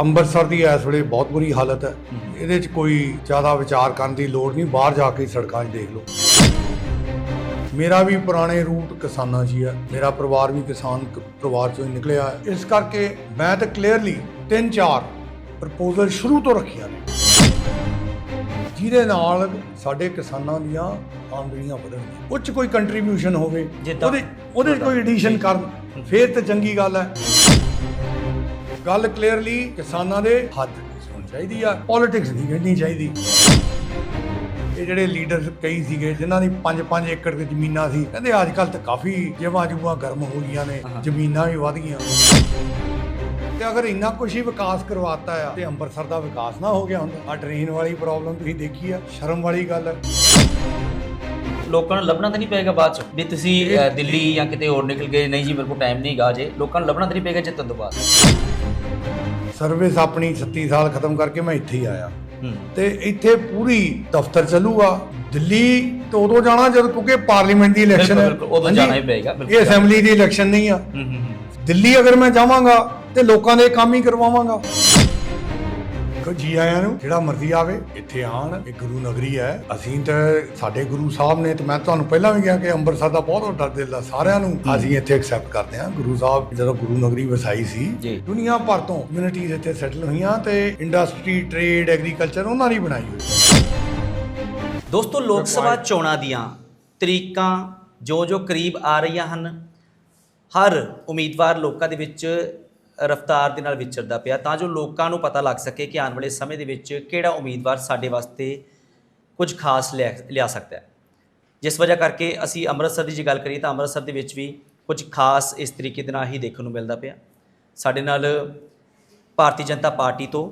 ਅੰਮ੍ਰਿਤਸਰ ਦੀ ਇਸ ਵੇਲੇ ਬਹੁਤ ਬੁਰੀ ਹਾਲਤ ਹੈ। ਇਹਦੇ 'ਚ ਕੋਈ ਜ਼ਿਆਦਾ ਵਿਚਾਰ ਕਰਨ ਦੀ ਲੋੜ ਨਹੀਂ ਬਾਹਰ ਜਾ ਕੇ ਸੜਕਾਂ 'ਚ ਦੇਖ ਲਓ। ਮੇਰਾ ਵੀ ਪੁਰਾਣੇ ਰੂਟ ਕਿਸਾਨਾਂ 'ਚ ਹੀ ਹੈ ਮੇਰਾ ਪਰਿਵਾਰ ਵੀ ਕਿਸਾਨ ਪਰਿਵਾਰ 'ਚੋਂ ਹੀ ਨਿਕਲਿਆ ਹੈ। ਇਸ ਕਰਕੇ ਮੈਂ ਤਾਂ ਕਲੀਅਰਲੀ ਤਿੰਨ ਚਾਰ ਪ੍ਰਪੋਜ਼ਲ ਸ਼ੁਰੂ ਤੋਂ ਰੱਖੀਆਂ ਨੇ। ਜਿਹਦੇ ਨਾਲ ਸਾਡੇ ਕਿਸਾਨਾਂ ਦੀਆਂ ਆਮਦਨੀਆਂ ਵਧਣਗੀਆਂ। ਉਹ 'ਚ ਕੋਈ ਕੰਟਰੀਬਿਊਸ਼ਨ ਹੋਵੇ ਉਹਦੇ ਉਹਦੇ ਕੋਈ ਐਡੀਸ਼ਨ ਕਰਨ ਫੇਰ ਤਾਂ ਚੰਗੀ ਗੱਲ ਹੈ। ਗੱਲ ਕਲੀਅਰਲੀ ਕਿਸਾਨਾਂ ਦੇ ਹੱਥ ਹੋਣੀ ਚਾਹੀਦੀ ਆ ਪੋਲਿਟਿਕਸ ਨਹੀਂ ਖੇਡਣੀ ਚਾਹੀਦੀ। ਇਹ ਜਿਹੜੇ ਲੀਡਰ ਕਈ ਸੀਗੇ ਜਿਨ੍ਹਾਂ ਦੀ 5-5 ਏਕੜ ਦੀ ਜ਼ਮੀਨਾਂ ਸੀ ਕਹਿੰਦੇ ਅੱਜ ਕੱਲ ਤਾਂ ਕਾਫੀ ਜਮਾਂ ਜੂਆਂ ਗਰਮ ਹੋ ਗਈਆਂ ਨੇ ਜ਼ਮੀਨਾਂ ਵੀ ਵਧ ਗਈਆਂ। ਤੇ ਅਗਰ ਇੰਨਾ ਕੁਝ ਹੀ ਵਿਕਾਸ ਕਰਵਾਤਾ ਆ ਤੇ ਅੰਮ੍ਰਿਤਸਰ ਦਾ ਵਿਕਾਸ ਨਾ ਹੋ ਗਿਆ ਹੁੰਦਾ। ਆ ਟ੍ਰੇਨ ਵਾਲੀ ਪ੍ਰੋਬਲਮ ਤੁਸੀਂ ਦੇਖੀ ਆ ਸ਼ਰਮ ਵਾਲੀ ਗੱਲ ਹੈ ਲੋਕਾਂ ਨੂੰ ਲੱਭਣਾ ਤਾਂ ਨਹੀਂ ਪਏਗਾ ਬਾਅਦ ਚ ਵੀ ਤੁਸੀਂ ਦਿੱਲੀ ਜਾਂ ਕਿਤੇ ਹੋਰ ਨਿਕਲ ਗਏ ਨਹੀਂ ਜੀ ਮੇਰੇ ਕੋਲ ਟਾਈਮ ਨਹੀਂ ਗਾ ਜੇ ਲੋਕਾਂ ਨੂੰ ਲੱਭਣਾ ਤਾਂ ਨਹੀਂ ਪਏਗਾ ਜਿੱਤਣ ਤੋਂ ਬਾਅਦ। ਸਰਵਿਸ ਆਪਣੀ 36 ਸਾਲ ਖਤਮ ਕਰਕੇ ਮੈਂ ਇੱਥੇ ਹੀ ਆਇਆ। ਤੇ ਇੱਥੇ ਪੂਰੀ ਦਫ਼ਤਰ ਚੱਲੂਗਾ। ਦਿੱਲੀ ਤੇ ਉਦੋਂ ਜਾਣਾ ਜਦੋਂ ਕਿਉਂਕਿ ਪਾਰਲੀਮੈਂਟ ਦੀ ਇਲੈਕਸ਼ਨ ਹੈ। ਉਦੋਂ? ਜਾਣਾ ਹੀ ਪਏਗਾ, ਇਹ ਅਸੈਂਬਲੀ ਦੀ ਇਲੈਕਸ਼ਨ ਨਹੀਂ ਆ। ਦਿੱਲੀ ਅਗਰ ਮੈਂ ਜਾਵਾਂਗਾ ਤੇ ਲੋਕਾਂ ਦੇ ਕੰਮ ਹੀ ਕਰਵਾਵਾਂਗਾ। ਕੋ ਜੀ ਆਇਆਂ ਨੂੰ ਜਿਹੜਾ ਮਰਜ਼ੀ ਆਵੇ ਇੱਥੇ ਆਣ ਇਹ ਗੁਰੂ ਨਗਰੀ ਹੈ। ਅਸੀਂ ਤਾਂ ਸਾਡੇ ਗੁਰੂ ਸਾਹਿਬ ਨੇ ਤੇ ਮੈਂ ਤੁਹਾਨੂੰ ਪਹਿਲਾਂ ਵੀ ਕਿਹਾ ਕਿ ਅੰਮ੍ਰਿਤਸਰ ਦਾ ਬਹੁਤ ਵੱਡਾ ਦਿਲ ਆ ਸਾਰਿਆਂ ਨੂੰ। ਅਸੀਂ ਇੱਥੇ ਐਕਸੈਪਟ ਕਰਦੇ ਹਾਂ। ਗੁਰੂ ਸਾਹਿਬ ਜਦੋਂ ਗੁਰੂ ਨਗਰੀ ਵਸਾਈ ਸੀ। ਦੁਨੀਆ ਭਰ ਤੋਂ ਕਮਿਊਨਿਟੀਜ਼ ਇੱਥੇ ਸੈਟਲ ਹੋਈਆਂ ਤੇ ਇੰਡਸਟਰੀ ਟ੍ਰੇਡ ਐਗਰੀਕਲਚਰ ਉਹਨਾਂ ਨੇ ਬਣਾਈ ਹੋਈ ਦੋਸਤੋ ਲੋਕ ਸਭਾ ਚੋਣਾਂ ਦੀਆਂ ਤਰੀਕਾਂ ਜੋ ਜੋ ਕਰੀਬ ਆ ਰਹੀਆਂ ਹਨ ਹਰ ਉਮੀਦਵਾਰ ਲੋਕਾਂ ਦੇ ਵਿੱਚ ਰਫਤਾਰ ਦੇ ਨਾਲ ਵਿਚਰਦਾ ਪਿਆ ਤਾਂ ਜੋ ਲੋਕਾਂ ਨੂੰ ਪਤਾ ਲੱਗ ਸਕੇ ਕਿ ਆਉਣ ਵਾਲੇ ਸਮੇਂ ਦੇ ਵਿੱਚ ਕਿਹੜਾ ਉਮੀਦਵਾਰ ਸਾਡੇ ਵਾਸਤੇ ਕੁਝ ਖਾਸ ਲਿਆ ਸਕਦਾ ਹੈ। ਜਿਸ ਵਜ੍ਹਾ ਕਰਕੇ ਅਸੀਂ ਅੰਮ੍ਰਿਤਸਰ ਦੀ ਜੇ ਗੱਲ ਕਰੀਏ ਤਾਂ ਅੰਮ੍ਰਿਤਸਰ ਦੇ ਵਿੱਚ ਵੀ ਕੁਝ ਖਾਸ ਇਸ ਤਰੀਕੇ ਦੇ ਨਾਲ ਹੀ ਦੇਖਣ ਨੂੰ ਮਿਲਦਾ ਪਿਆ। ਸਾਡੇ ਨਾਲ ਭਾਰਤੀ ਜਨਤਾ ਪਾਰਟੀ ਤੋਂ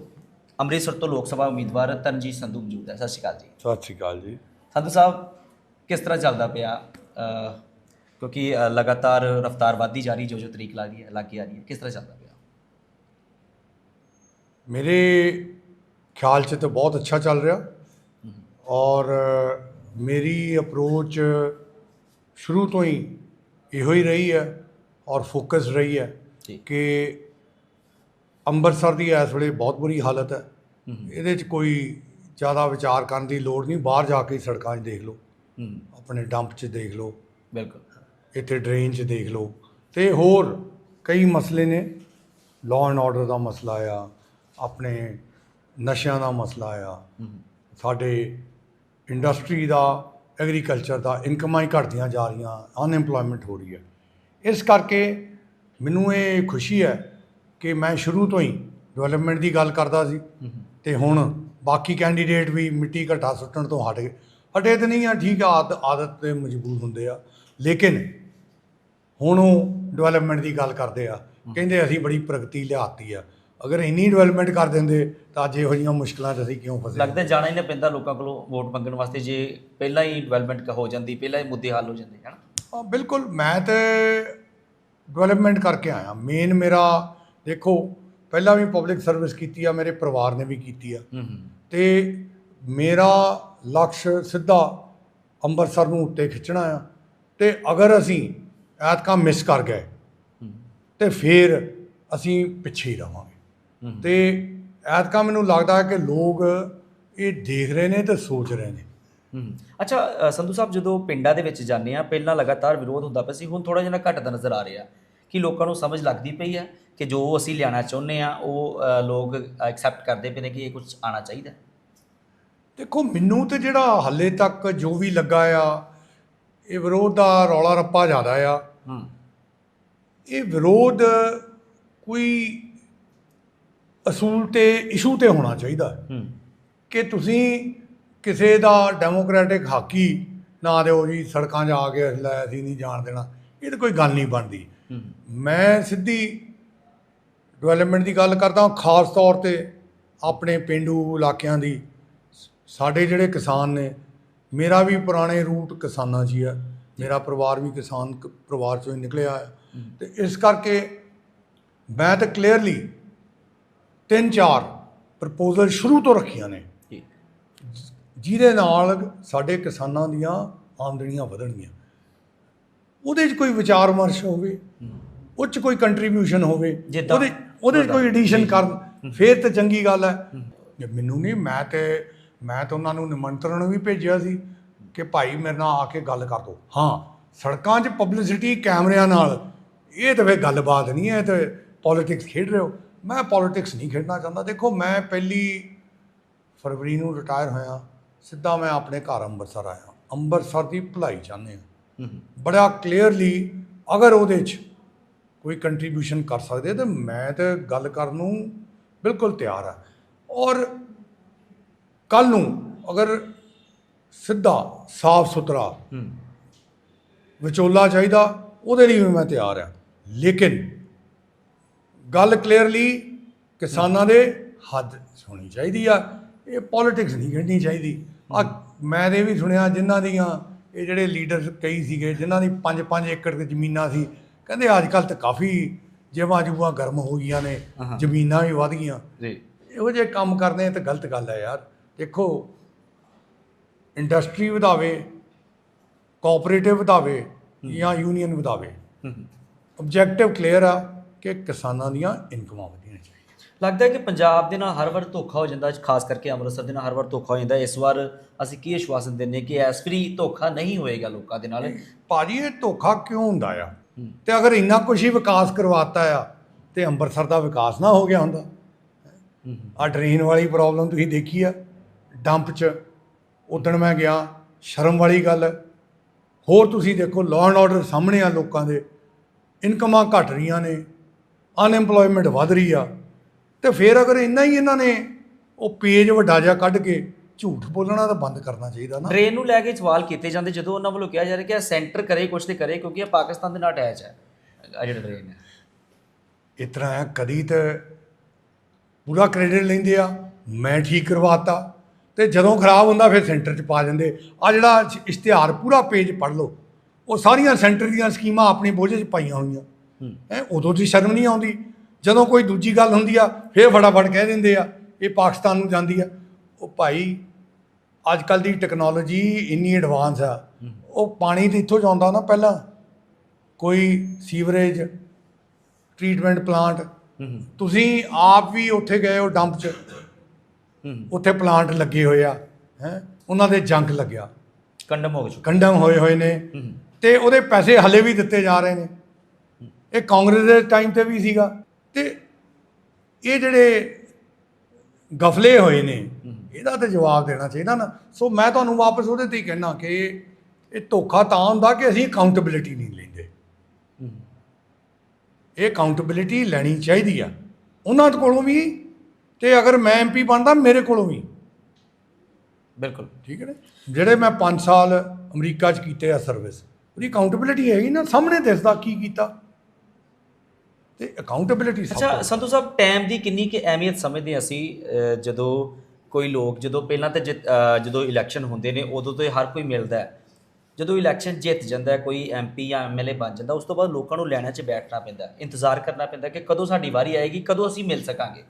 ਅੰਮ੍ਰਿਤਸਰ ਤੋਂ ਲੋਕ ਸਭਾ ਉਮੀਦਵਾਰ ਤਰਨਜੀਤ ਸੰਧੂ ਮੌਜੂਦ ਹੈ। ਸਤਿ ਸ਼੍ਰੀ ਅਕਾਲ ਜੀ। ਸਤਿ ਸ਼੍ਰੀ ਅਕਾਲ ਜੀ। ਸੰਧੂ ਸਾਹਿਬ ਕਿਸ ਤਰ੍ਹਾਂ ਚੱਲਦਾ ਪਿਆ? ਕਿਉਂਕਿ ਲਗਾਤਾਰ ਰਫਤਾਰ ਵਧਦੀ ਜਾ ਰਹੀ ਜੋ ਜੋ ਤਰੀਕ ਲੱਗੀ ਹੈ ਲੱਗੀ ਆ ਰਹੀ ਹੈ ਕਿਸ ਤਰ੍ਹਾਂ ਚੱਲਦਾ? ਮੇਰੇ ਖਿਆਲ 'ਚ ਤਾਂ ਬਹੁਤ ਅੱਛਾ ਚੱਲ ਰਿਹਾ ਔਰ ਮੇਰੀ ਅਪਰੋਚ ਸ਼ੁਰੂ ਤੋਂ ਹੀ ਇਹੋ ਹੀ ਰਹੀ ਹੈ ਔਰ ਫੋਕਸ ਰਹੀ ਹੈ ਕਿ ਅੰਮ੍ਰਿਤਸਰ ਦੀ ਇਸ ਵੇਲੇ ਬਹੁਤ ਬੁਰੀ ਹਾਲਤ ਹੈ ਇਹਦੇ 'ਚ ਕੋਈ ਜ਼ਿਆਦਾ ਵਿਚਾਰ ਕਰਨ ਦੀ ਲੋੜ ਨਹੀਂ ਬਾਹਰ ਜਾ ਕੇ ਸੜਕਾਂ 'ਚ ਦੇਖ ਲਓ ਆਪਣੇ ਡੰਪ 'ਚ ਦੇਖ ਲਓ ਬਿਲਕੁਲ ਇੱਥੇ ਡਰੇਨ 'ਚ ਦੇਖ ਲਓ ਤੇ ਹੋਰ ਕਈ ਮਸਲੇ ਨੇ ਲਾਅ ਐਂਡ ਆਰਡਰ ਦਾ ਮਸਲਾ ਆ ਆਪਣੇ ਨਸ਼ਿਆਂ ਦਾ ਮਸਲਾ ਆ। ਸਾਡੇ ਇੰਡਸਟਰੀ ਦਾ ਐਗਰੀਕਲਚਰ ਦਾ ਇਨਕਮਾਂ ਹੀ ਘਟਦੀਆਂ ਜਾ ਰਹੀਆਂ ਅਨਐਮਪਲੋਇਮੈਂਟ ਹੋ ਰਹੀ ਹੈ। ਇਸ ਕਰਕੇ ਮੈਨੂੰ ਇਹ ਖੁਸ਼ੀ ਹੈ ਕਿ ਮੈਂ ਸ਼ੁਰੂ ਤੋਂ ਹੀ ਡਿਵੈਲਪਮੈਂਟ ਦੀ ਗੱਲ ਕਰਦਾ ਸੀ। ਤੇ ਹੁਣ ਬਾਕੀ ਕੈਂਡੀਡੇਟ ਵੀ ਮਿੱਟੀ ਘਟਾ ਸੁੱਟਣ ਤੋਂ ਹਟ ਗਏ। ਹਟੇ ਤੇ ਨਹੀਂ ਆ ਠੀਕ ਆ ਆਦ- ਆਦਤ ਤੇ ਮਜਬੂਰ ਹੁੰਦੇ ਆ। ਲੇਕਿਨ ਹੁਣ ਉਹ ਡਿਵੈਲਪਮੈਂਟ ਦੀ ਗੱਲ ਕਰਦੇ ਆ। ਕਹਿੰਦੇ ਅਸੀਂ ਬੜੀ ਪ੍ਰਗਤੀ ਲਿਆਤੀ ਆ। ਅਗਰ ਇੰਨੀ ਡਿਵੈਲਪਮੈਂਟ ਕਰ ਦਿੰਦੇ ਤਾਂ ਅੱਜ ਇਹੋ ਜਿਹੀਆਂ ਮੁਸ਼ਕਲਾਂ 'ਚ ਅਸੀਂ ਕਿਉਂ ਫਸੇ ਲੱਗਦਾ ਜਾਣਾ ਹੀ ਨਾ ਪੈਂਦਾ ਲੋਕਾਂ ਕੋਲੋਂ ਵੋਟ ਮੰਗਣ ਵਾਸਤੇ ਜੇ ਪਹਿਲਾਂ ਹੀ ਡਿਵੈਲਪਮੈਂਟ ਹੋ ਜਾਂਦੀ ਪਹਿਲਾਂ ਹੀ ਮੁੱਦੇ ਹੱਲ ਹੋ ਜਾਂਦੇ ਹਨ ਹਾਂ ਬਿਲਕੁਲ। ਮੈਂ ਤੇ ਡਿਵੈਲਪਮੈਂਟ ਕਰਕੇ ਆਇਆ। ਮੇਨ ਮੇਰਾ ਦੇਖੋ ਪਹਿਲਾਂ ਵੀ ਪਬਲਿਕ ਸਰਵਿਸ ਕੀਤੀ ਆ ਮੇਰੇ ਪਰਿਵਾਰ ਨੇ ਵੀ ਕੀਤੀ ਆ। ਤੇ ਮੇਰਾ ਲਕਸ਼ ਸਿੱਧਾ ਅੰਮ੍ਰਿਤਸਰ ਨੂੰ ਉੱਤੇ ਖਿੱਚਣਾ ਆ। ਤੇ ਅਗਰ ਅਸੀਂ ਐਤਕਾਂ ਮਿਸ ਕਰ ਗਏ ਤੇ ਫਿਰ ਅਸੀਂ ਪਿੱਛੇ ਹੀ ਰਵਾਂਗੇ। ਤੇ ਐਤਕਾਂ ਮੈਨੂੰ ਲੱਗਦਾ ਹੈ ਕਿ ਲੋਕ ਇਹ ਦੇਖ ਰਹੇ ਨੇ ਤੇ ਸੋਚ ਰਹੇ ਨੇ। ਅੱਛਾ ਸੰਧੂ ਸਾਹਿਬ ਜਦੋਂ ਪਿੰਡਾਂ ਦੇ ਵਿੱਚ ਜਾਂਦੇ ਆ ਪਹਿਲਾਂ ਲਗਾਤਾਰ ਵਿਰੋਧ ਹੁੰਦਾ ਪਿਆ ਸੀ ਹੁਣ ਥੋੜਾ ਜਿਹਾ ਘਟਦਾ ਨਜ਼ਰ ਆ ਰਿਹਾ ਕਿ ਲੋਕਾਂ ਨੂੰ ਸਮਝ ਲੱਗਦੀ ਪਈ ਹੈ ਕਿ ਜੋ ਅਸੀਂ ਲਿਆਣਾ ਚਾਹੁੰਦੇ ਆ ਉਹ ਲੋਕ ਐਕਸੈਪਟ ਕਰਦੇ ਪਏ ਨੇ ਕਿ ਇਹ ਕੁਝ ਆਣਾ ਚਾਹੀਦਾ। ਦੇਖੋ ਮੈਨੂੰ ਤੇ ਜਿਹੜਾ ਹਾਲੇ ਤੱਕ ਜੋ ਵੀ ਲੱਗਾ ਆ ਇਹ ਵਿਰੋਧ ਦਾ ਰੌਲਾ ਰੱਪਾ ਜ਼ਿਆਦਾ ਆ। ਹੂੰ ਇਹ ਵਿਰੋਧ ਕੋਈ ਅਸੂਲ ਤੇ ਇਸ਼ੂ ਤੇ ਹੋਣਾ ਚਾਹੀਦਾ ਕਿ ਤੁਸੀਂ ਕਿਸੇ ਦਾ ਡੈਮੋਕ੍ਰੈਟਿਕ ਹਾਕੀ ਨਾ ਦਿਓ ਜੀ ਸੜਕਾਂ 'ਚ ਆ ਕੇ ਲੈ ਅਸੀਂ ਨਹੀਂ ਜਾਣ ਦੇਣਾ। ਇਹ ਤਾਂ ਕੋਈ ਗੱਲ ਨਹੀਂ ਬਣਦੀ। ਮੈਂ ਸਿੱਧੀ ਡਿਵੈਲਪਮੈਂਟ ਦੀ ਗੱਲ ਕਰਦਾ ਹਾਂ ਖਾਸ ਤੌਰ ਤੇ ਆਪਣੇ ਪਿੰਡੂ ਇਲਾਕਿਆਂ ਦੀ। ਸਾਡੇ ਜਿਹੜੇ ਕਿਸਾਨ ਨੇ ਮੇਰਾ ਵੀ ਪੁਰਾਣੇ ਰੂਟ ਕਿਸਾਨਾਂ 'ਚ ਹੀ ਹੈ ਮੇਰਾ ਪਰਿਵਾਰ ਵੀ ਕਿਸਾਨ ਪਰਿਵਾਰ 'ਚੋਂ ਹੀ ਨਿਕਲਿਆ ਤੇ ਇਸ ਕਰਕੇ ਮੈਂ ਤਾਂ ਕਲੀਅਰਲੀ ਤਿੰਨ ਚਾਰ ਪ੍ਰਪੋਜ਼ਲ ਸ਼ੁਰੂ ਤੋਂ ਰੱਖੀਆਂ ਨੇ। ਜਿਹਦੇ ਨਾਲ ਸਾਡੇ ਕਿਸਾਨਾਂ ਦੀਆਂ ਆਮਦਨੀਆਂ ਵਧਣਗੀਆਂ। ਉਹਦੇ 'ਚ ਕੋਈ ਵਿਚਾਰ ਵਿਮਰਸ਼ ਹੋਵੇ ਉਹ 'ਚ ਕੋਈ ਕੰਟਰੀਬਿਊਸ਼ਨ ਹੋਵੇ ਉਹਦੇ ਉਹਦੇ 'ਚ ਕੋਈ ਐਡੀਸ਼ਨ ਕਰਨ ਫੇਰ ਤਾਂ ਚੰਗੀ ਗੱਲ ਹੈ। ਮੈਨੂੰ ਨਹੀਂ ਮੈਂ ਤੇ ਮੈਂ ਤਾਂ ਉਹਨਾਂ ਨੂੰ ਨਿਮੰਤਰਣ ਵੀ ਭੇਜਿਆ ਸੀ ਕਿ ਭਾਈ ਮੇਰੇ ਨਾਲ ਆ ਕੇ ਗੱਲ ਕਰ ਦੋ। ਹਾਂ ਸੜਕਾਂ 'ਚ ਪਬਲਿਸਿਟੀ ਕੈਮਰਿਆਂ ਨਾਲ ਇਹ ਤਾਂ ਫੇ ਗੱਲਬਾਤ ਨਹੀਂ ਹੈ ਤੇ ਪੋਲਿਟਿਕਸ ਖੇਡ ਰਹੇ ਹੋ। ਮੈਂ ਪੋਲਿਟਿਕਸ ਨਹੀਂ ਖੇਡਣਾ ਚਾਹੁੰਦਾ। ਦੇਖੋ ਮੈਂ ਪਹਿਲੀ ਫਰਵਰੀ ਨੂੰ ਰਿਟਾਇਰ ਹੋਇਆ। ਸਿੱਧਾ ਮੈਂ ਆਪਣੇ ਘਰ ਅੰਮ੍ਰਿਤਸਰ ਆਇਆ। ਅੰਮ੍ਰਿਤਸਰ ਦੀ ਭਲਾਈ ਚਾਹੁੰਦੇ ਹਾਂ। ਬੜਾ ਕਲੀਅਰਲੀ ਅਗਰ ਉਹਦੇ 'ਚ ਕੋਈ ਕੰਟਰੀਬਿਊਸ਼ਨ ਕਰ ਸਕਦੇ ਤੇ ਮੈਂ ਤੇ ਗੱਲ ਕਰਨ ਨੂੰ ਬਿਲਕੁਲ ਤਿਆਰ ਆ ਔਰ ਕੱਲ ਨੂੰ ਅਗਰ ਸਿੱਧਾ ਸਾਫ਼ ਸੁਥਰਾ ਵਿਚੋਲਾ ਚਾਹੀਦਾ ਉਹਦੇ ਲਈ ਵੀ ਮੈਂ ਤਿਆਰ ਆ ਲੇਕਿਨ ਗੱਲ ਕਲੀਅਰਲੀ ਕਿਸਾਨਾਂ ਦੇ ਹੱਦ ਹੋਣੀ ਚਾਹੀਦੀ ਆ। ਇਹ ਪੋਲਿਟਿਕਸ ਨਹੀਂ ਖੇਡਣੀ ਚਾਹੀਦੀ। ਆ ਮੈਂ ਇਹ ਵੀ ਸੁਣਿਆ ਜਿਨ੍ਹਾਂ ਦੀਆਂ ਇਹ ਜਿਹੜੇ ਲੀਡਰ ਕਈ ਸੀਗੇ ਜਿਨ੍ਹਾਂ ਦੀ 5-5 ਏਕੜ ਦੀ ਜ਼ਮੀਨਾਂ ਸੀ ਕਹਿੰਦੇ ਅੱਜ ਕੱਲ ਤਾਂ ਕਾਫੀ ਜਮਾਂ ਜੂਆਂ ਗਰਮ ਹੋ ਗਈਆਂ ਨੇ। ਜ਼ਮੀਨਾਂ ਵੀ ਵਧ ਗਈਆਂ। ਜੀ। ਇਹੋ ਜਿਹੇ ਕੰਮ ਕਰਨੇ ਤਾਂ ਗਲਤ ਗੱਲ ਹੈ ਯਾਰ। ਦੇਖੋ ਇੰਡਸਟਰੀ ਵਧਾਵੇ ਕੋਆਪਰੇਟਿਵ ਵਧਾਵੇ ਜਾਂ ਯੂਨੀਅਨ ਵਧਾਵੇ। ਆਬਜੈਕਟਿਵ ਕਲੀਅਰ ਆ। ਕਿ ਕਿਸਾਨਾਂ ਦੀਆਂ ਇਨਕਮਾਂ ਵਧੀਆਂ ਚਾਹੀਦੀਆਂ ਲੱਗਦਾ ਹੈ ਕਿ ਪੰਜਾਬ ਦੇ ਨਾਲ ਹਰ ਵਾਰ ਧੋਖਾ ਹੋ ਜਾਂਦਾ ਖਾਸ ਕਰਕੇ ਅੰਮ੍ਰਿਤਸਰ ਦੇ ਨਾਲ ਹਰ ਵਾਰ ਧੋਖਾ ਹੋ ਜਾਂਦਾ ਇਸ ਵਾਰ ਅਸੀਂ ਕੀ ਵਿਸ਼ਵਾਸਨ ਦਿੰਨੇ ਕਿ ਐਸ ਫਰੀ ਧੋਖਾ ਨਹੀਂ ਹੋਏਗਾ ਲੋਕਾਂ ਦੇ ਨਾਲ? ਭਾਜੀ ਇਹ ਧੋਖਾ ਕਿਉਂ ਹੁੰਦਾ ਆ? ਤੇ ਅਗਰ ਇੰਨਾ ਕੁਝ ਹੀ ਵਿਕਾਸ ਕਰਵਾਤਾ ਆ ਤੇ ਅੰਮ੍ਰਿਤਸਰ ਦਾ ਵਿਕਾਸ ਨਾ ਹੋ ਗਿਆ ਹੁੰਦਾ। ਆ ਡਰੇਨ ਵਾਲੀ ਪ੍ਰੋਬਲਮ ਤੁਸੀਂ ਦੇਖੀ ਆ? ਡੰਪ 'ਚ ਉਦਣ ਮੈਂ ਗਿਆ ਸ਼ਰਮ ਵਾਲੀ ਗੱਲ। ਹੋਰ ਤੁਸੀਂ ਦੇਖੋ ਲਾਅ ਐਂਡ ਆਰਡਰ ਸਾਹਮਣੇ ਆ ਲੋਕਾਂ ਦੇ। ਇਨਕਮਾਂ ਘਟ ਰਹੀਆਂ ਨੇ। ਅਨਐਮਪਲੋਇਮੈਂਟ ਵਧ ਰਹੀ ਆ। ਤੇ ਫਿਰ ਅਗਰ ਇੰਨਾ ਹੀ ਇਹਨਾਂ ਨੇ ਉਹ ਪੇਜ ਵੱਡਾ ਜਿਹਾ ਕੱਢ ਕੇ ਝੂਠ ਬੋਲਣਾ ਤਾਂ ਬੰਦ ਕਰਨਾ ਚਾਹੀਦਾ ਨਾ। ਡਰੇਨ ਨੂੰ ਲੈ ਕੇ ਸਵਾਲ ਕੀਤੇ ਜਾਂਦੇ ਜਦੋਂ ਉਹਨਾਂ ਵੱਲੋਂ ਕਿਹਾ ਜਾ ਰਿਹਾ ਕਿ ਇਹ ਸੈਂਟਰ ਕਰੇ ਕੁਛ ਤੇ ਕਰੇ ਕਿਉਂਕਿ ਇਹ ਪਾਕਿਸਤਾਨ ਦੇ ਨਾਲ ਅਟੈਚ ਹੈ। ਆ ਜਿਹੜਾ ਡਰੇਨ ਹੈ। ਇਸ ਤਰ੍ਹਾਂ ਆ ਕਦੀ ਤੇ ਪੂਰਾ ਕ੍ਰੈਡਿਟ ਲੈਂਦੇ ਆ ਮੈਂ ਠੀਕ ਕਰਵਾਤਾ ਤੇ ਜਦੋਂ ਖਰਾਬ ਹੁੰਦਾ ਫਿਰ ਸੈਂਟਰ 'ਚ ਪਾ ਦਿੰਦੇ। ਆ ਜਿਹੜਾ ਇਸ਼- ਇਸ਼ਤਿਹਾਰ ਪੂਰਾ ਪੇਜ ਪੜ੍ਹ ਲਓ ਉਹ ਸਾਰੀਆਂ ਸੈਂਟਰ ਦੀਆਂ ਸਕੀਮਾਂ ਆਪਣੀ ਬੋਝੇ 'ਚ ਪਾਈਆਂ ਹੋਈਆਂ। ਹੂੰ ਉਦੋਂ ਦੀ ਸ਼ਰਮ ਨਹੀਂ ਆਉਂਦੀ। ਜਦੋਂ ਕੋਈ ਦੂਜੀ ਗੱਲ ਹੁੰਦੀ ਆ ਫਿਰ ਫਟਾਫਟ ਕਹਿ ਦਿੰਦੇ ਆ ਇਹ ਪਾਕਿਸਤਾਨ ਨੂੰ ਜਾਂਦੀ ਆ। ਉਹ ਭਾਈ ਅੱਜ ਕੱਲ ਦੀ ਟੈਕਨੋਲੋਜੀ ਇੰਨੀ ਐਡਵਾਂਸ ਆ। ਉਹ ਪਾਣੀ ਤੇ ਇੱਥੋਂ ਜਾਂਦਾ ਨਾ ਪਹਿਲਾਂ। ਕੋਈ ਸੀਵਰੇਜ ਟ੍ਰੀਟਮੈਂਟ ਪਲਾਂਟ ਤੁਸੀਂ ਆਪ ਵੀ ਉੱਥੇ ਗਏ ਹੋ ਡੰਪ 'ਚ। ਉੱਥੇ ਪਲਾਂਟ ਲੱਗੇ ਹੋਏ ਆ ਹੈ। ਉਹਨਾਂ ਦੇ ਜੰਕ ਲੱਗਿਆ। ਕੰਡਮ ਹੋ ਚੁੱਕਾ ਕੰਡਮ ਹੋਏ ਹੋਏ ਨੇ। ਤੇ ਉਹਦੇ ਪੈਸੇ ਹਲੇ ਵੀ ਦਿੱਤੇ ਜਾ ਰਹੇ ਨੇ। ਇਹ ਕਾਂਗਰਸ ਦੇ ਟਾਈਮ ਤੇ ਵੀ ਸੀਗਾ। ਤੇ ਇਹ ਜਿਹੜੇ ਗਫਲੇ ਹੋਏ ਨੇ ਇਹਦਾ ਤੇ ਜਵਾਬ ਦੇਣਾ ਚਾਹੀਦਾ ਨਾ। ਸੋ ਮੈਂ ਤੁਹਾਨੂੰ ਵਾਪਸ ਉਹਦੇ ਤੇ ਹੀ ਕਹਿਣਾ ਕਿ ਇਹ ਧੋਖਾ ਤਾਂ ਹੁੰਦਾ ਕਿ ਅਸੀਂ ਅਕਾਊਂਟੇਬਿਲਿਟੀ ਨਹੀਂ ਲੈਂਦੇ। ਇਹ ਅਕਾਊਂਟੇਬਿਲਿਟੀ ਲੈਣੀ ਚਾਹੀਦੀ ਆ। ਉਹਨਾਂ ਕੋਲੋਂ ਵੀ ਤੇ ਅਗਰ ਮੈਂ ਐਮਪੀ ਬਣਦਾ ਮੇਰੇ ਕੋਲੋਂ ਵੀ। ਬਿਲਕੁਲ। ਠੀਕ ਹੈ ਨਾ? ਜਿਹੜੇ ਮੈਂ 5 ਸਾਲ ਅਮਰੀਕਾ 'ਚ ਕੀਤੇ ਆ ਸਰਵਿਸ ਉਹਦੀ ਅਕਾਊਂਟੇਬਿਲਿਟੀ ਹੈਗੀ ਨਾ ਸਾਹਮਣੇ ਦਿਸਦਾ ਕੀ ਕੀਤਾ। ਤੇ ਅਕਾਊਂਟੇਬਿਲਿਟੀ ਸਭ ਅੱਛਾ ਤੋਂ ਸੰਧੂ ਸਾਹਿਬ ਟਾਈਮ ਦੀ ਕਿੰਨੀ ਕਿ ਅਹਿਮੀਅਤ ਸਮਝਦੇ ਅਸੀਂ ਜਦੋਂ ਕੋਈ ਲੋਕ ਜਦੋਂ ਪਹਿਲਾਂ ਤੇ ਜਦੋਂ ਇਲੈਕਸ਼ਨ ਹੁੰਦੇ ਨੇ ਉਦੋਂ ਤੋਂ ਹਰ ਕੋਈ ਮਿਲਦਾ ਹੈ। ਜਦੋਂ ਇਲੈਕਸ਼ਨ ਜਿੱਤ ਜਾਂਦਾ ਕੋਈ ਐਮਪੀ ਜਾਂ ਐਮਐਲਏ ਬਣ ਜਾਂਦਾ ਉਸ ਤੋਂ ਬਾਅਦ ਲੋਕਾਂ ਨੂੰ ਲੈਣਾ 'ਚ ਬੈਠਣਾ ਪੈਂਦਾ ਇੰਤਜ਼ਾਰ ਕਰਨਾ ਪੈਂਦਾ ਕਿ ਕਦੋਂ ਸਾਡੀ ਵਾਰੀ ਆਏਗੀ ਕਦੋਂ ਅਸੀਂ ਮਿਲ ਸਕਾਂਗੇ।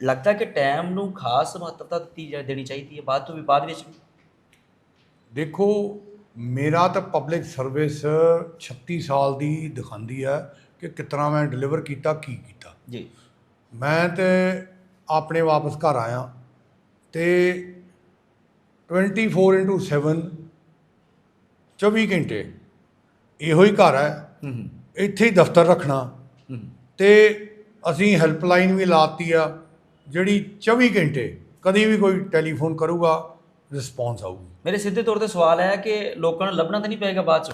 ਲੱਗਦਾ ਕਿ ਟਾਈਮ ਨੂੰ ਖਾਸ ਮਹੱਤਤਾ ਦਿੱਤੀ ਜਾ ਦੇਣੀ ਚਾਹੀਦੀ ਹੈ ਬਾਅਦ ਤੋਂ ਵੀ ਬਾਅਦ ਵਿੱਚ ਦੇਖੋ ਮੇਰਾ ਤਾਂ ਪਬਲਿਕ ਸਰਵਿਸ 36 ਸਾਲ ਦੀ ਦਿਖਾਉਂਦੀ ਹੈ ਕਿ ਕਿਤਨਾ ਮੈਂ ਡਿਲੀਵਰ ਕੀਤਾ ਕੀ ਕੀਤਾ। ਜੀ। ਮੈਂ ਤੇ ਆਪਣੇ ਵਾਪਸ ਘਰ ਆਇਆ ਤੇ 24/7 24 ਘੰਟੇ ਇਹੋ ਹੀ ਘਰ ਹੈ। ਇੱਥੇ ਹੀ ਦਫ਼ਤਰ ਰੱਖਣਾ। ਤੇ ਅਸੀਂ ਹੈਲਪਲਾਈਨ ਵੀ ਲਾਤੀ ਆ ਜਿਹੜੀ 24 ਘੰਟੇ ਕਦੀ ਵੀ ਕੋਈ ਟੈਲੀਫੋਨ ਕਰੂਗਾ ਰਿਸਪੌਂਸ ਆਊਗੀ। ਮੇਰੇ ਸਿੱਧੇ ਤੌਰ ਤੇ ਸਵਾਲ ਹੈ ਕਿ ਲੋਕਾਂ ਨੂੰ ਲੱਭਣਾ ਤਾਂ ਨਹੀਂ ਪਏਗਾ ਬਾਅਦ ਚ?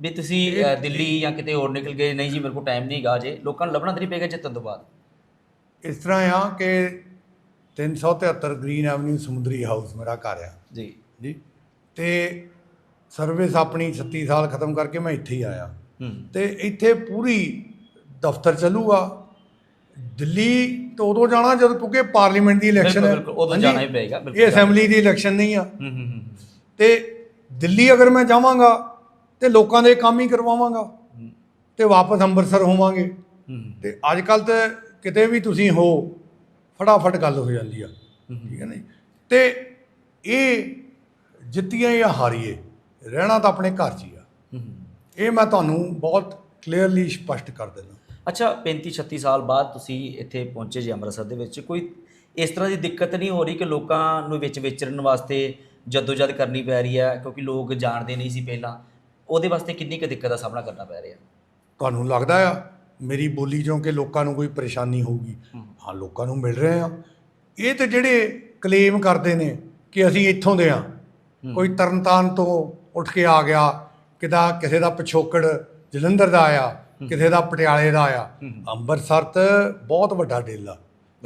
ਵੀ ਤੁਸੀਂ ਦਿੱਲੀ ਜਾਂ ਕਿਤੇ ਹੋਰ ਨਿਕਲ ਗਏ ਨਹੀਂ ਜੀ ਮੇਰੇ ਕੋਲ ਟਾਈਮ ਨਹੀਂ ਗਾ ਜੇ ਲੋਕਾਂ ਨੂੰ ਲੱਭਣਾ ਤਾਂ ਨਹੀਂ ਪਏਗਾ ਜਿੱਤਣ ਤੋਂ ਬਾਅਦ। ਇਸ ਤਰ੍ਹਾਂ ਆ ਕਿ 373 ਗ੍ਰੀਨ ਐਵਨਿਊ ਸਮੁੰਦਰੀ ਹਾਊਸ ਮੇਰਾ ਘਰ ਆ। ਜੀ। ਜੀ। ਤੇ ਸਰਵਿਸ ਆਪਣੀ 36 ਸਾਲ ਖਤਮ ਕਰਕੇ ਮੈਂ ਇੱਥੇ ਹੀ ਆਇਆ। ਹੂੰ। ਤੇ ਇੱਥੇ ਪੂਰੀ ਦਫ਼ਤਰ ਚੱਲੂਗਾ। ਦਿੱਲੀ ਤਾਂ ਉਦੋਂ ਜਾਣਾ ਜਦੋਂ ਕਿਉਂਕਿ ਪਾਰਲੀਮੈਂਟ ਦੀ ਇਲੈਕਸ਼ਨ ਹੈ। ਬਿਲਕੁਲ, ਉਦੋਂ ਹਾਂਜੀ? ਜਾਣਾ ਹੀ ਪਏਗਾ, ਬਿਲਕੁਲ ਇਹ ਅਸੈਂਬਲੀ ਦੀ ਇਲੈਕਸ਼ਨ ਨਹੀਂ ਆ। ਹੂੰ ਹੂੰ ਹੂੰ। ਤੇ ਦਿੱਲੀ ਅਗਰ ਮੈਂ ਜਾਵਾਂਗਾ ਤੇ ਲੋਕਾਂ ਦੇ ਕੰਮ ਹੀ ਕਰਵਾਵਾਂਗਾ ਤੇ ਵਾਪਸ ਅੰਮ੍ਰਿਤਸਰ ਹੋਵਾਂਗੇ। ਤੇ ਅੱਜ ਕੱਲ ਤੇ ਕਿਤੇ ਵੀ ਤੁਸੀਂ ਹੋ ਫਟਾਫਟ ਗੱਲ ਹੋ ਜਾਂਦੀ ਆ। ਠੀਕ ਹੈ ਨਾ ਜੀ? ਤੇ ਇਹ ਜਿੱਤੀਏ ਜਾਂ ਹਾਰੀਏ ਰਹਿਣਾ ਤਾਂ ਆਪਣੇ ਘਰ 'ਚ ਹੀ ਆ। ਇਹ ਮੈਂ ਤੁਹਾਨੂੰ ਬਹੁਤ ਕਲੀਅਰਲੀ ਸਪਸ਼ਟ ਕਰ ਦਿੰਦਾ। ਅੱਛਾ 35 36 ਸਾਲ ਬਾਅਦ ਤੁਸੀਂ ਇੱਥੇ ਪਹੁੰਚੇ ਜੀ ਅੰਮ੍ਰਿਤਸਰ ਦੇ ਵਿੱਚ ਕੋਈ ਇਸ ਤਰ੍ਹਾਂ ਦੀ ਦਿੱਕਤ ਨਹੀਂ ਹੋ ਰਹੀ ਕਿ ਲੋਕਾਂ ਨੂੰ ਵਿੱਚ ਵਿਚਰਨ ਵਾਸਤੇ ਜਦੋਜਦ ਕਰਨੀ ਪੈ ਰਹੀ ਹੈ ਕਿਉਂਕਿ ਲੋਕ ਜਾਣਦੇ ਨਹੀਂ ਸੀ ਪਹਿਲਾਂ ਉਹਦੇ ਵਾਸਤੇ ਕਿੰਨੀ ਕੁ ਦਿੱਕਤ ਦਾ ਸਾਹਮਣਾ ਕਰਨਾ ਪੈ ਰਿਹਾ? ਤੁਹਾਨੂੰ ਲੱਗਦਾ ਆ ਮੇਰੀ ਬੋਲੀ ਚੋਂ ਕਿ ਲੋਕਾਂ ਨੂੰ ਕੋਈ ਪਰੇਸ਼ਾਨੀ ਹੋਊਗੀ? ਹਾਂ। ਲੋਕਾਂ ਨੂੰ ਮਿਲ ਰਹੇ ਆ। ਇਹ ਤੇ ਜਿਹੜੇ ਕਲੇਮ ਕਰਦੇ ਨੇ ਕਿ ਅਸੀਂ ਇੱਥੋਂ ਦੇ ਆ ਕੋਈ ਤਰਨਤਾਰਨ ਤੋਂ ਉੱਠ ਕੇ ਆ ਗਿਆ ਕਿਦਾ ਕਿਸੇ ਦਾ ਪਿਛੋਕੜ ਜਲੰਧਰ ਦਾ ਆਇਆ ਕਿਸੇ ਦਾ ਪਟਿਆਲੇ ਦਾ ਆਇਆ ਅੰਮ੍ਰਿਤਸਰ ਤੇ ਬਹੁਤ ਵੱਡਾ ਡੇਲਾ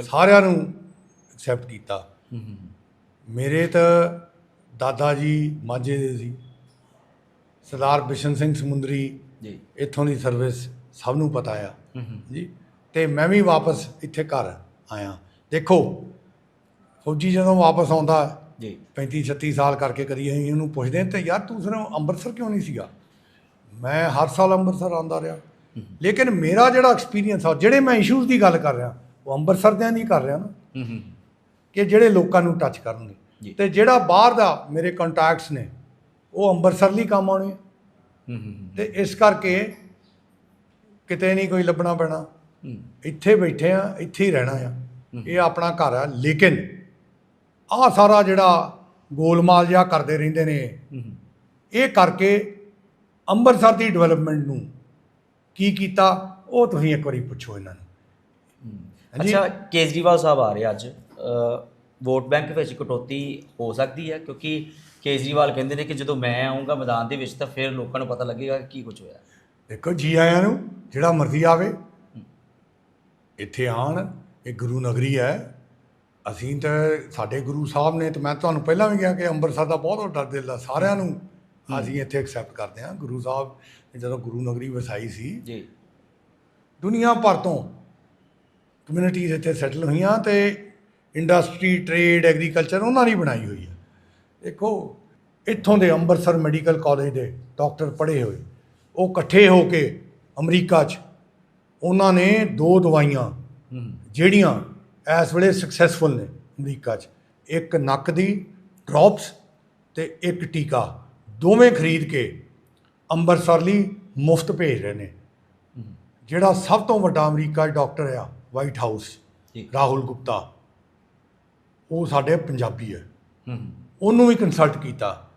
ਸਾਰਿਆਂ ਨੂੰ ਐਕਸੈਪਟ ਕੀਤਾ। ਮੇਰੇ ਤਾਂ ਦਾਦਾ ਜੀ ਮਾਝੇ ਦੇ ਸੀ। ਸਰਦਾਰ ਬਿਸ਼ਨ ਸਿੰਘ ਸਮੁੰਦਰੀ ਜੀ। ਇੱਥੋਂ ਦੀ ਸਰਵਿਸ ਸਭ ਨੂੰ ਪਤਾ ਆ। ਜੀ। ਤੇ ਮੈਂ ਵੀ ਵਾਪਸ ਇੱਥੇ ਘਰ ਆਇਆ। ਦੇਖੋ ਫੌਜੀ ਜਦੋਂ ਵਾਪਸ ਆਉਂਦਾ ਜੀ। 35 36 ਸਾਲ ਕਰਕੇ ਕਦੀ ਅਸੀਂ ਉਹਨੂੰ ਪੁੱਛਦੇ ਤੇ ਯਾਰ ਤੂੰ ਸਿਰਫ ਅੰਮ੍ਰਿਤਸਰ ਕਿਉਂ ਨਹੀਂ ਸੀਗਾ? ਮੈਂ ਹਰ ਸਾਲ ਅੰਮ੍ਰਿਤਸਰ ਆਉਂਦਾ ਰਿਹਾ। ਲੇਕਿਨ ਮੇਰਾ ਜਿਹੜਾ ਐਕਸਪੀਰੀਅੰਸ ਆ ਜਿਹੜੇ ਮੈਂ ਇਸ਼ੂਜ਼ ਦੀ ਗੱਲ ਕਰ ਰਿਹਾ ਉਹ ਅੰਮ੍ਰਿਤਸਰ ਦਿਆਂ ਦੀ ਕਰ ਰਿਹਾ ਨਾ। ਕਿ ਜਿਹੜੇ ਲੋਕਾਂ ਨੂੰ ਟੱਚ ਕਰਨਗੇ। ਤੇ ਜਿਹੜਾ ਬਾਹਰ ਦਾ ਮੇਰੇ ਕੰਟੈਕਟਸ ਨੇ ਉਹ ਅੰਮ੍ਰਿਤਸਰ ਲਈ ਕੰਮ ਆਉਣੇ ਆ। ਹੂੰ ਹੂੰ ਤੇ ਇਸ ਕਰਕੇ ਕਿਤੇ ਨਹੀਂ ਕੋਈ ਲੱਭਣਾ ਪੈਣਾ। ਹੂੰ। ਇੱਥੇ ਬੈਠੇ ਆ ਇੱਥੇ ਹੀ ਰਹਿਣਾ ਆ। ਇਹ ਆਪਣਾ ਘਰ ਆ। ਲੇਕਿਨ ਆਹ ਸਾਰਾ ਜਿਹੜਾ ਗੋਲਮਾਲ ਜਿਹਾ ਕਰਦੇ ਰਹਿੰਦੇ ਨੇ ਹੂੰ ਇਹ ਕਰਕੇ ਅੰਮ੍ਰਿਤਸਰ ਦੀ ਡਿਵੈਲਪਮੈਂਟ ਨੂੰ ਕੀ ਕੀਤਾ ਉਹ ਤੁਸੀਂ ਇੱਕ ਵਾਰੀ ਪੁੱਛੋ ਇਹਨਾਂ ਨੂੰ। ਹਾਂਜੀ। ਅੱਛਾ ਕੇਜਰੀਵਾਲ ਸਾਹਿਬ ਆ ਰਹੇ ਅੱਜ। ਅ, ਵੋਟ ਬੈਂਕ ਵਿੱਚ ਕਟੌਤੀ ਹੋ ਸਕਦੀ ਹੈ ਕਿਉਂਕਿ ਕੇਜਰੀਵਾਲ ਕਹਿੰਦੇ ਨੇ ਕਿ ਜਦੋਂ ਮੈਂ ਆਉਂਗਾ ਮੈਦਾਨ ਦੇ ਵਿੱਚ ਤਾਂ ਫਿਰ ਲੋਕਾਂ ਨੂੰ ਪਤਾ ਲੱਗੇਗਾ ਕਿ ਕੀ ਕੁਝ ਹੋਇਆ। ਦੇਖੋ ਜੀ ਆਇਆਂ ਨੂੰ ਜਿਹੜਾ ਮਰਜ਼ੀ ਆਵੇ। ਇੱਥੇ ਆਣ ਇਹ ਗੁਰੂ ਨਗਰੀ ਹੈ। ਅਸੀਂ ਤਾਂ ਸਾਡੇ ਗੁਰੂ ਸਾਹਿਬ ਨੇ ਤੇ ਮੈਂ ਤੁਹਾਨੂੰ ਪਹਿਲਾਂ ਵੀ ਕਿਹਾ ਕਿ ਅੰਮ੍ਰਿਤਸਰ ਦਾ ਬਹੁਤ ਵੱਡਾ ਦਿਲ ਆ ਸਾਰਿਆਂ ਨੂੰ। ਅਸੀਂ ਇੱਥੇ ਐਕਸੈਪਟ ਕਰਦੇ ਹਾਂ। ਗੁਰੂ ਸਾਹਿਬ ਜਦੋਂ ਗੁਰੂ ਨਗਰੀ ਵਸਾਈ ਸੀ ਜੀ। ਦੁਨੀਆ ਭਰ ਤੋਂ ਕਮਿਊਨਿਟੀਜ਼ ਇੱਥੇ ਸੈਟਲ ਹੋਈਆਂ ਤੇ ਇੰਡਸਟਰੀ ਟ੍ਰੇਡ ਐਗਰੀਕਲਚਰ ਉਹਨਾਂ ਨੇ ਬਣਾਈ ਹੋਈ ਹੈ ਦੇਖੋ ਇੱਥੋਂ ਦੇ ਅੰਮ੍ਰਿਤਸਰ ਮੈਡੀਕਲ ਕਾਲਜ ਦੇ ਡਾਕਟਰ ਪੜ੍ਹੇ ਹੋਏ ਉਹ ਇਕੱਠੇ ਹੋ ਕੇ ਅਮਰੀਕਾ 'ਚ ਉਹਨਾਂ ਨੇ ਦੋ ਦਵਾਈਆਂ ਜਿਹੜੀਆਂ ਇਸ ਵੇਲੇ ਸਕਸੈਸਫੁਲ ਨੇ ਅਮਰੀਕਾ 'ਚ ਇੱਕ ਨੱਕ ਦੀ ਡ੍ਰੌਪਸ ਤੇ ਇੱਕ ਟੀਕਾ ਦੋਵੇਂ ਖਰੀਦ ਕੇ ਅੰਮ੍ਰਿਤਸਰ ਲਈ ਮੁਫਤ ਭੇਜ ਰਹੇ ਨੇ। ਜਿਹੜਾ ਸਭ ਤੋਂ ਵੱਡਾ ਅਮਰੀਕਾ 'ਚ ਡਾਕਟਰ ਆ ਵਾਈਟ ਹਾਊਸ ਰਾਹੁਲ ਗੁਪਤਾ ਉਹ ਸਾਡੇ ਪੰਜਾਬੀ ਹੂੰ। ਉਹਨੂੰ ਵੀ ਕੰਸਲਟ ਕੀਤਾ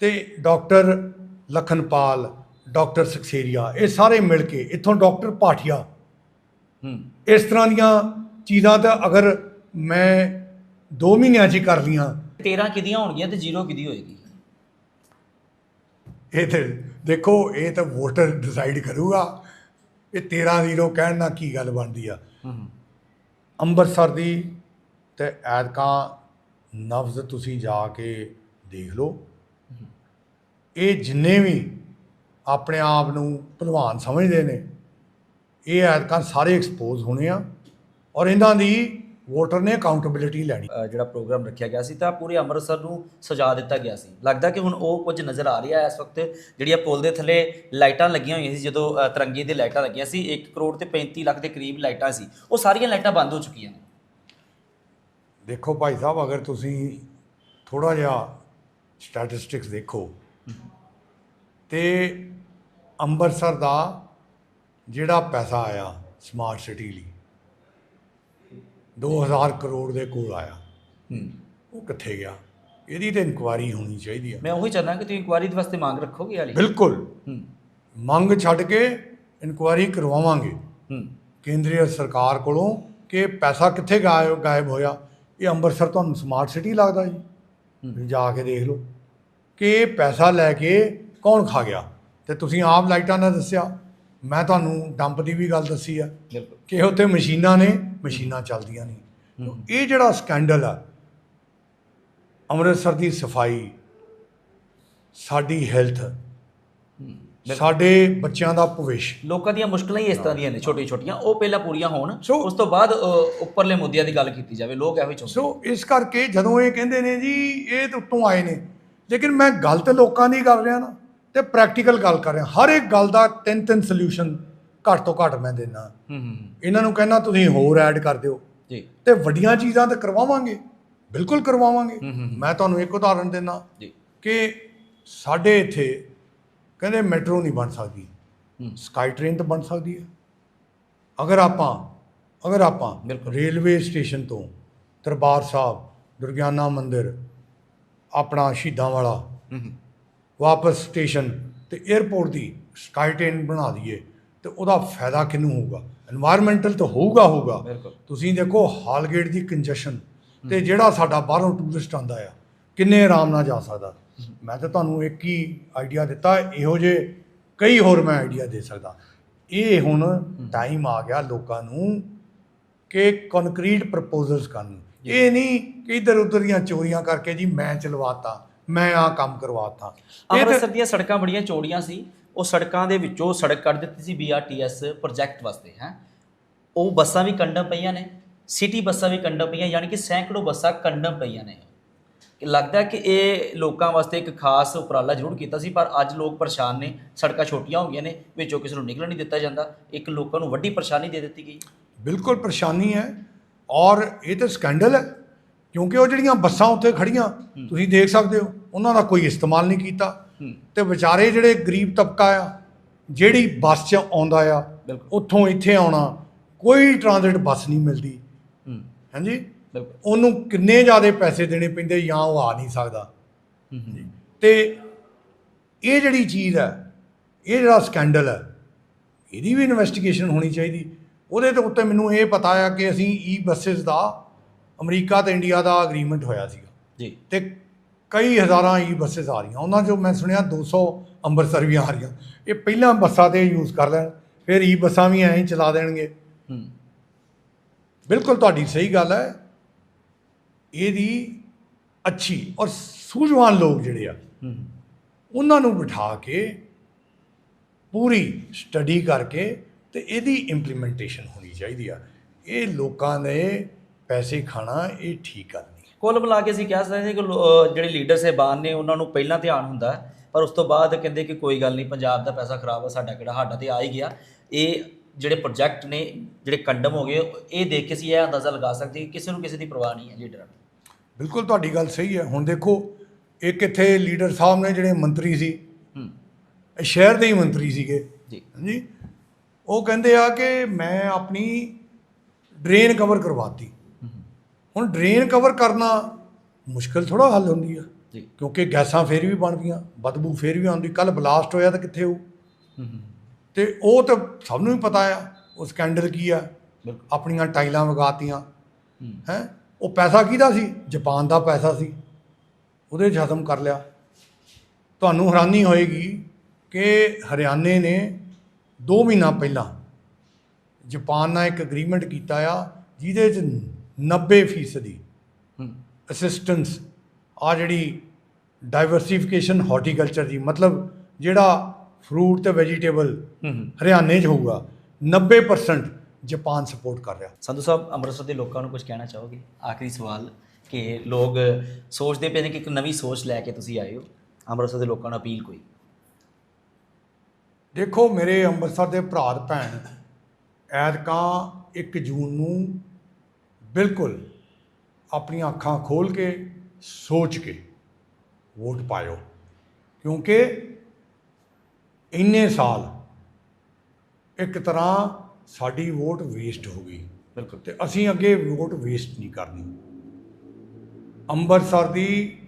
ਤੇ ਡਾਕਟਰ ਲਖਨਪਾਲ ਡਾਕਟਰ ਸਕਸੇਰੀਆ ਇਹ ਸਾਰੇ ਮਿਲ ਕੇ ਇੱਥੋਂ ਡਾਕਟਰ ਪਾਠੀਆ। ਹੂੰ। ਇਸ ਤਰ੍ਹਾਂ ਦੀਆਂ ਚੀਜ਼ਾਂ ਤਾਂ ਅਗਰ ਮੈਂ 2 ਮਹੀਨਿਆਂ 'ਚ ਹੀ ਕਰ ਲੀਆਂ 13 ਕਿਦੀਆਂ ਹੋਣਗੀਆਂ ਤੇ ਜ਼ੀਰੋ ਕਿਦੀ ਹੋਏਗੀ? ਇਹ ਤੇ ਦੇਖੋ ਇਹ ਤਾਂ ਵੋਟਰ ਡਿਸਾਈਡ ਕਰੂਗਾ ਇਹ 13 ਜ਼ੀਰੋ ਕਹਿਣ ਨਾਲ ਕੀ ਗੱਲ ਬਣਦੀ ਆ। ਅੰਮ੍ਰਿਤਸਰ ਦੀ ਤੇ ਐਤਕਾਂ ਨਬਜ਼ ਤੁਸੀਂ ਜਾ ਕੇ ਦੇਖ ਲਓ। ਇਹ ਜਿੰਨੇ ਵੀ ਆਪਣੇ ਆਪ ਨੂੰ ਭਲਵਾਨ ਸਮਝਦੇ ਨੇ ਇਹ ਐਤਕਾਂ ਸਾਰੇ ਐਕਸਪੋਜ਼ ਹੋਣੇ ਆ ਔਰ ਇਹਨਾਂ ਦੀ ਵੋਟਰ ਨੇ ਅਕਾਊਂਟੇਬਿਲਿਟੀ ਲੈਣੀ। ਜਿਹੜਾ ਪ੍ਰੋਗਰਾਮ ਰੱਖਿਆ ਗਿਆ ਸੀ ਤਾਂ ਪੂਰੇ ਅੰਮ੍ਰਿਤਸਰ ਨੂੰ ਸਜਾ ਦਿੱਤਾ ਗਿਆ ਸੀ। ਲੱਗਦਾ ਕਿ ਹੁਣ ਉਹ ਕੁਝ ਨਜ਼ਰ ਆ ਰਿਹਾ ਹੈ ਇਸ ਵਕਤ ਜਿਹੜੀਆਂ ਪੁਲ ਦੇ ਥੱਲੇ ਲਾਈਟਾਂ ਲੱਗੀਆਂ ਹੋਈਆਂ ਸੀ ਜਦੋਂ ਅ, ਤਿਰੰਗੇ ਦੀ ਲਾਈਟਾਂ ਲੱਗੀਆਂ ਸੀ 1 ਕਰੋੜ ਤੇ 35 ਲੱਖ ਦੇ ਕਰੀਬ ਲਾਈਟਾਂ ਸੀ। ਉਹ ਸਾਰੀਆਂ ਲਾਈਟਾਂ ਬੰਦ ਹੋ ਚੁੱਕੀਆਂ ਨੇ। ਦੇਖੋ ਭਾਈ ਸਾਹਿਬ ਅਗਰ ਤੁਸੀਂ ਥੋੜਾ ਜਿਹਾ ਸਟੈਟਿਸਟਿਕਸ ਦੇਖੋ ਤੇ ਅੰਮ੍ਰਿਤਸਰ ਦਾ ਜਿਹੜਾ ਪੈਸਾ ਆਇਆ ਸਮਾਰਟ ਸਿਟੀ ਲਈ 2000 ਕਰੋੜ ਦੇ ਕੋਲ ਆਇਆ ਉਹ ਕਿੱਥੇ ਗਿਆ? ਇਹਦੀ ਤੇ ਇਨਕੁਆਇਰੀ ਹੋਣੀ ਚਾਹੀਦੀ ਹੈ ਮੈਂ ਉਹੀ ਚਾਹੁੰਦਾ ਕਿ ਤੁਸੀਂ ਇਨਕੁਆਇਰੀ ਦੇ ਵਾਸਤੇ ਮੰਗ ਰੱਖੋਗੇ ਵਾਲੀ ਬਿਲਕੁਲ। ਮੰਗ ਛੱਡ ਕੇ ਇਨਕੁਆਇਰੀ ਕਰਵਾਵਾਂਗੇ। ਕੇਂਦਰੀ ਸਰਕਾਰ ਕੋਲੋਂ ਕਿ ਪੈਸਾ ਕਿੱਥੇ ਗਾਇਬ ਹੋਇਆ? ਇਹ ਅੰਮ੍ਰਿਤਸਰ ਤੁਹਾਨੂੰ ਸਮਾਰਟ ਸਿਟੀ ਲੱਗਦਾ ਜੀ। ਜਾ ਕੇ ਦੇਖ ਲਓ ਕਿ ਪੈਸਾ ਲੈ ਕੇ ਕੌਣ ਖਾ ਗਿਆ। ਤੇ ਤੁਸੀਂ ਆਪ ਲਾਈਟਾਂ ਦਾ ਦੱਸਿਆ। ਮੈਂ ਤੁਹਾਨੂੰ ਡੰਪ ਦੀ ਵੀ ਗੱਲ ਦੱਸੀ ਆ ਕਿ ਉੱਥੇ ਮਸ਼ੀਨਾਂ ਨੇ ਮਸ਼ੀਨਾਂ ਚੱਲਦੀਆਂ ਨਹੀਂ ਇਹ ਜਿਹੜਾ ਸਕੈਂਡਲ ਆ ਅੰਮ੍ਰਿਤਸਰ ਦੀ ਸਫ਼ਾਈ ਸਾਡੀ ਹੈਲਥ ਸਾਡੇ ਬੱਚਿਆਂ ਦਾ ਭਵਿੱਖ ਲੋਕਾਂ ਦੀਆਂ ਮੁਸ਼ਕਲਾਂ ਹੀ ਇਸ ਤਰ੍ਹਾਂ ਦੀਆਂ ਨੇ ਛੋਟੀਆਂ ਛੋਟੀਆਂ ਉਹ ਪਹਿਲਾਂ ਪੂਰੀਆਂ ਹੋਣ ਸੋ- ਉਸ ਤੋਂ ਬਾਅਦ ਅ, ਉੱਪਰਲੇ ਮੁੱਦਿਆਂ ਦੀ ਗੱਲ ਕੀਤੀ ਜਾਵੇ ਲੋਕ ਇਹੋ ਹੀ ਚਾਹੁੰਦੇ ਸੋ ਇਸ ਕਰਕੇ ਜਦੋਂ ਇਹ ਕਹਿੰਦੇ ਨੇ ਜੀ ਇਹ ਤਾਂ ਉੱਤੋਂ ਆਏ ਨੇ। ਲੇਕਿਨ ਮੈਂ ਗੱਲ ਤੇ ਲੋਕਾਂ ਦੀ ਕਰ ਰਿਹਾ ਨਾ ਤੇ ਪ੍ਰੈਕਟੀਕਲ ਗੱਲ ਕਰ ਰਿਹਾ। ਹਰ ਇੱਕ ਗੱਲ ਦਾ ਤਿੰਨ ਤਿੰਨ ਸੋਲੂਸ਼ਨ ਘੱਟ ਤੋਂ ਘੱਟ ਮੈਂ ਦੇਣਾ ਹੂੰ ਹੂੰ ਇਹਨਾਂ ਨੂੰ ਕਹਿੰਦਾ ਤੁਸੀਂ ਹੋਰ ਐਡ ਕਰ ਦਿਓ। ਜੀ। ਤੇ ਵੱਡੀਆਂ ਚੀਜ਼ਾਂ ਤਾਂ ਕਰਵਾਵਾਂਗੇ। ਬਿਲਕੁਲ ਕਰਵਾਵਾਂਗੇ। ਹੂੰ, ਹੂੰ, ਹੂੰ। ਮੈਂ ਤੁਹਾਨੂੰ ਇੱਕ ਉਦਾਹਰਣ ਦਿੰਦਾ ਜੀ। ਕਿ ਸਾਡੇ ਇੱਥੇ ਕਹਿੰਦੇ ਮੈਟਰੋ ਨਹੀਂ ਬਣ ਸਕਦੀ। ਸਕਾਈ ਟ੍ਰੇਨ ਤਾਂ ਬਣ ਸਕਦੀ ਹੈ। ਅਗਰ ਆਪਾਂ ਅਗਰ ਆਪਾਂ ਰੇਲਵੇ ਸਟੇਸ਼ਨ ਤੋਂ ਦਰਬਾਰ ਸਾਹਿਬ ਦੁਰਗਿਆਨਾ ਮੰਦਿਰ ਆਪਣਾ ਸ਼ਹੀਦਾਂ ਵਾਲਾ ਵਾਪਸ ਸਟੇਸ਼ਨ ਤੇ 에어ਪੋਰਟ ਦੀ ਸਕਾਈ ਟ੍ਰੇਨ ਬਣਾ ਦਈਏ ਤੇ ਉਹਦਾ ਫਾਇਦਾ ਕਿਨੂੰ ਹੋਊਗਾ? এনवायरमेंटਲ ਤਾਂ ਹੋਊਗਾ ਹੋਊਗਾ। ਤੁਸੀਂ ਦੇਖੋ ਹਾਲਗੇਟ ਦੀ ਕੰਜੈਸ਼ਨ ਤੇ ਜਿਹੜਾ ਸਾਡਾ ਬਾਹਰੋਂ ਟੂਰਿਸਟ ਆਂਦਾ ਆ ਕਿੰਨੇ ਆਰਾਮ ਨਾਲ ਜਾ ਸਕਦਾ? ਮੈਂ ਤਾਂ ਤੁਹਾਨੂੰ ਇੱਕ ਹੀ ਆਈਡੀਆ ਦਿੱਤਾ ਇਹੋ ਜੇ ਕਈ ਹੋਰ ਮੈਂ ਆਈਡੀਆ ਦੇ ਸਕਦਾ। ਇਹ ਹੁਣ ਟਾਈਮ ਆ ਗਿਆ ਲੋਕਾਂ ਨੂੰ ਕਿ ਕੰਕਰੀਟ ਪ੍ਰਪੋਜ਼ਲਸ ਕਰਨ। ਇਹ ਨਹੀਂ ਕਿ ਇਧਰ ਉਧਰ ਦੀਆਂ ਚੋਰੀਆਂ ਕਰਕੇ ਜੀ ਮੈਂ ਚਲਵਾਤਾ ਮੈਂ ਆ ਕੰਮ ਕਰਵਾਤਾ। ਇਹ ਤਾਂ- ਅੰਮ੍ਰਿਤਸਰ ਦੀਆਂ ਸੜਕਾਂ ਬੜੀਆਂ ਚੌੜੀਆਂ ਸੀ ਉਹ ਸੜਕਾਂ ਦੇ ਵਿੱਚੋਂ ਸੜਕ ਕੱਢ ਦਿੱਤੀ ਸੀ ਬੀਆਰਟੀਐਸ ਪ੍ਰੋਜੈਕਟ ਵਾਸਤੇ ਹੈ। ਉਹ ਬੱਸਾਂ ਵੀ ਕੰਡਮ ਪਈਆਂ ਨੇ ਸਿਟੀ ਬੱਸਾਂ ਵੀ ਕੰਡਮ ਪਈਆਂ ਯਾਨੀ ਕਿ ਸੈਂਕੜੋ ਬੱਸਾਂ ਕੰਡਮ ਪਈਆਂ ਨੇ। ਲੱਗਦਾ ਕਿ ਇਹ ਲੋਕਾਂ ਵਾਸਤੇ ਇੱਕ ਖਾਸ ਉਪਰਾਲਾ ਜ਼ਰੂਰ ਕੀਤਾ ਸੀ ਪਰ ਅੱਜ ਲੋਕ ਪਰੇਸ਼ਾਨ ਨੇ ਸੜਕਾਂ ਛੋਟੀਆਂ ਹੋ ਗਈਆਂ ਨੇ ਵਿੱਚੋਂ ਕਿਸੇ ਨੂੰ ਨਿਕਲਣ ਨਹੀਂ ਦਿੱਤਾ ਜਾਂਦਾ। ਇੱਕ ਲੋਕਾਂ ਨੂੰ ਵੱਡੀ ਪਰੇਸ਼ਾਨੀ ਦੇ ਦਿੱਤੀ ਗਈ। ਬਿਲਕੁਲ ਪਰੇਸ਼ਾਨੀ ਹੈ ਔਰ ਇਹ ਤਾਂ ਸਕੈਂਡਲ ਹੈ ਕਿਉਂਕਿ ਉਹ ਜਿਹੜੀਆਂ ਬੱਸਾਂ ਉੱਥੇ ਖੜੀਆਂ ਤੁਸੀਂ ਦੇਖ ਸਕਦੇ ਹੋ ਉਹਨਾਂ ਦਾ ਕੋਈ ਇਸਤੇਮਾਲ ਨਹੀਂ ਕੀਤਾ। ਤੇ ਵਿਚਾਰੇ ਜਿਹੜੇ ਗਰੀਬ ਤਬਕਾ ਆ ਜਿਹੜੀ ਬੱਸ 'ਚ ਆਉਂਦਾ ਆ ਬਿਲਕੁਲ। ਉੱਥੋਂ ਇੱਥੇ ਆਉਣਾ ਕੋਈ ਟ੍ਰਾਂਜ਼ਿਟ ਬੱਸ ਨਹੀਂ ਮਿਲਦੀ। ਹਾਂਜੀ? ਉਹਨੂੰ ਕਿੰਨੇ ਜ਼ਿਆਦਾ ਪੈਸੇ ਦੇਣੇ ਪੈਂਦੇ ਜਾਂ ਉਹ ਆ ਨਹੀਂ ਸਕਦਾ। ਤੇ ਇਹ ਜਿਹੜੀ ਚੀਜ਼ ਹੈ ਇਹ ਜਿਹੜਾ ਸਕੈਂਡਲ ਹੈ ਇਹਦੀ ਵੀ ਇਨਵੈਸਟੀਗੇਸ਼ਨ ਹੋਣੀ ਚਾਹੀਦੀ। ਉਹਦੇ ਤੇ ਉੱਤੇ ਮੈਨੂੰ ਇਹ ਪਤਾ ਆ ਕਿ ਅਸੀਂ ਈ ਬੱਸਸ ਦਾ ਅਮਰੀਕਾ ਤੇ ਇੰਡੀਆ ਦਾ ਅਗਰੀਮੈਂਟ ਹੋਇਆ ਸੀਗਾ। ਜੀ। ਤੇ ਕਈ ਹਜ਼ਾਰਾਂ ਈ ਬੱਸਸ ਆ ਰਹੀਆਂ। ਉਹਨਾਂ 'ਚੋਂ ਮੈਂ ਸੁਣਿਆ 200 ਅੰਮ੍ਰਿਤਸਰ ਵੀ ਆ ਰਹੀਆਂ। ਇਹ ਪਹਿਲਾਂ ਬੱਸਾਂ ਤੇ ਯੂਜ਼ ਕਰ ਲੈਣ ਫਿਰ ਈ ਬੱਸਾਂ ਵੀ ਐਂ ਚਲਾ ਦੇਣਗੇ। ਬਿਲਕੁਲ ਤੁਹਾਡੀ ਸਹੀ ਗੱਲ ਹੈ। ਇਹਦੀ ਅੱਛੀ ਔਰ ਸੂਝਵਾਨ ਲੋਕ ਜਿਹੜੇ ਆ ਉਹਨਾਂ ਨੂੰ ਬਿਠਾ ਕੇ ਪੂਰੀ ਸਟੱਡੀ ਕਰਕੇ ਤੇ ਇਹਦੀ ਇੰਪਲੀਮੈਂਟੇਸ਼ਨ ਹੋਣੀ ਚਾਹੀਦੀ ਆ। ਇਹ ਲੋਕਾਂ ਦੇ ਪੈਸੇ ਖਾਣਾ ਇਹ ਠੀਕ ਗੱਲ ਨਹੀਂ। ਕੁੱਲ ਮਿਲਾ ਕੇ ਅਸੀਂ ਕਹਿ ਸਕਦੇ ਹਾਂ ਕਿ ਜਿਹੜੇ ਲੀਡਰ ਸਹਿਬਾਨ ਨੇ ਉਹਨਾਂ ਨੂੰ ਪਹਿਲਾਂ ਧਿਆਨ ਹੁੰਦਾ ਪਰ ਉਸ ਤੋਂ ਬਾਅਦ ਕਹਿੰਦੇ ਕਿ ਕੋਈ ਗੱਲ ਨਹੀਂ ਪੰਜਾਬ ਦਾ ਪੈਸਾ ਖਰਾਬ ਹੈ ਸਾਡਾ ਕਿਹੜਾ ਸਾਡਾ ਤੇ ਆ ਹੀ ਗਿਆ। ਇਹ ਜਿਹੜੇ ਪ੍ਰੋਜੈਕਟ ਨੇ ਜਿਹੜੇ ਕੰਡਮ ਹੋ ਗਏ ਇਹ ਦੇਖ ਕੇ ਅਸੀਂ ਇਹ ਅੰਦਾਜ਼ਾ ਲਗਾ ਸਕਦੇ ਕਿ ਕਿਸੇ ਨੂੰ ਕਿਸੇ ਦੀ ਪਰਵਾਹ ਨਹੀਂ ਹੈ ਲੀਡਰਾਂ ਨੂੰ। ਬਿਲਕੁਲ ਤੁਹਾਡੀ ਗੱਲ ਸਹੀ ਹੈ। ਹੁਣ ਦੇਖੋ ਇੱਕ ਇੱਥੇ ਲੀਡਰ ਸਾਹਿਬ ਨੇ ਜਿਹੜੇ ਮੰਤਰੀ ਸੀ ਹੂੰ। ਇਹ ਸ਼ਹਿਰ ਦੇ ਹੀ ਮੰਤਰੀ ਸੀਗੇ। ਜੀ। ਹਾਂਜੀ? ਉਹ ਕਹਿੰਦੇ ਆ ਕਿ ਮੈਂ ਆਪਣੀ ਡਰੇਨ ਕਵਰ ਕਰਵਾਤੀ। ਹੁਣ ਡਰੇਨ ਕਵਰ ਕਰਨਾ ਮੁਸ਼ਕਲ ਥੋੜਾ ਹੱਲ ਹੁੰਦੀ ਆ। ਜੀ। ਕਿਉਂਕਿ ਗੈਸਾਂ ਫੇਰ ਵੀ ਬਣਦੀਆਂ ਬਦਬੂ ਫੇਰ ਵੀ ਆਉਂਦੀ ਕੱਲ ਬਲਾਸਟ ਹੋਇਆ ਤਾਂ ਕਿੱਥੇ ਹੂੰ, ਤੇ ਉਹ ਤਾਂ ਸਭ ਨੂੰ ਹੀ ਪਤਾ ਆ ਉਹ ਸਕੈਂਡਲ ਕੀ ਆ? ਆਪਣੀਆਂ ਟਾਈਲਾਂ ਵਗਾਤੀਆਂ। ਹੈ? ਉਹ ਪੈਸਾ ਕਿਹਦਾ ਸੀ? ਜਾਪਾਨ ਦਾ ਪੈਸਾ ਸੀ। ਉਹਦੇ 'ਚ ਖਤਮ ਕਰ ਲਿਆ। ਤੁਹਾਨੂੰ ਹੈਰਾਨੀ ਹੋਏਗੀ ਕਿ ਹਰਿਆਣੇ ਨੇ 2 ਮਹੀਨਾ ਪਹਿਲਾਂ ਜਾਪਾਨ ਨਾਲ ਇੱਕ ਐਗਰੀਮੈਂਟ ਕੀਤਾ ਆ ਜਿਹਦੇ 'ਚ 90% ਫੀਸਦੀ ਅਸਿਸਟੈਂਸ ਆ ਜਿਹੜੀ ਡਾਈਵਰਸਿਫਿਕੇਸ਼ਨ ਹਾਰਟੀਕਲਚਰ ਦੀ ਮਤਲਬ ਜਿਹੜਾ ਫਰੂਟ ਤੇ ਵੈਜੀਟੇਬਲ। ਹਰਿਆਣੇ 'ਚ ਹੋਊਗਾ 90% ਜਾਪਾਨ ਸਪੋਰਟ ਕਰ ਰਿਹਾ। ਸੰਧੂ ਸਾਹਿਬ ਅੰਮ੍ਰਿਤਸਰ ਦੇ ਲੋਕਾਂ ਨੂੰ ਕੁਝ ਕਹਿਣਾ ਚਾਹੋਗੇ? ਆਖਰੀ ਸਵਾਲ ਕਿ ਲੋਕ ਸੋਚਦੇ ਪਏ ਨੇ ਕਿ ਇੱਕ ਨਵੀਂ ਸੋਚ ਲੈ ਕੇ ਤੁਸੀਂ ਆਏ ਹੋ। ਅੰਮ੍ਰਿਤਸਰ ਦੇ ਲੋਕਾਂ ਨੂੰ ਅਪੀਲ ਕੋਈ? ਦੇਖੋ ਮੇਰੇ ਅੰਮ੍ਰਿਤਸਰ ਦੇ ਭਰਾ ਭੈਣ ਐਤਕਾਂ 1 ਜੂਨ ਨੂੰ ਬਿਲਕੁਲ ਆਪਣੀਆਂ ਅੱਖਾਂ ਖੋਲ ਕੇ ਸੋਚ ਕੇ ਵੋਟ ਪਾਇਓ। ਕਿਉਂਕਿ ਇੰਨੇ ਸਾਲ ਇੱਕ ਤਰ੍ਹਾਂ ਸਾਡੀ ਵੋਟ ਵੇਸਟ ਹੋ ਗਈ। ਬਿਲਕੁਲ। ਤੇ ਅਸੀਂ ਅੱਗੇ ਵੋਟ ਵੇਸਟ ਨਹੀਂ ਕਰਨੀ। ਅੰਮ੍ਰਿਤਸਰ ਦੀ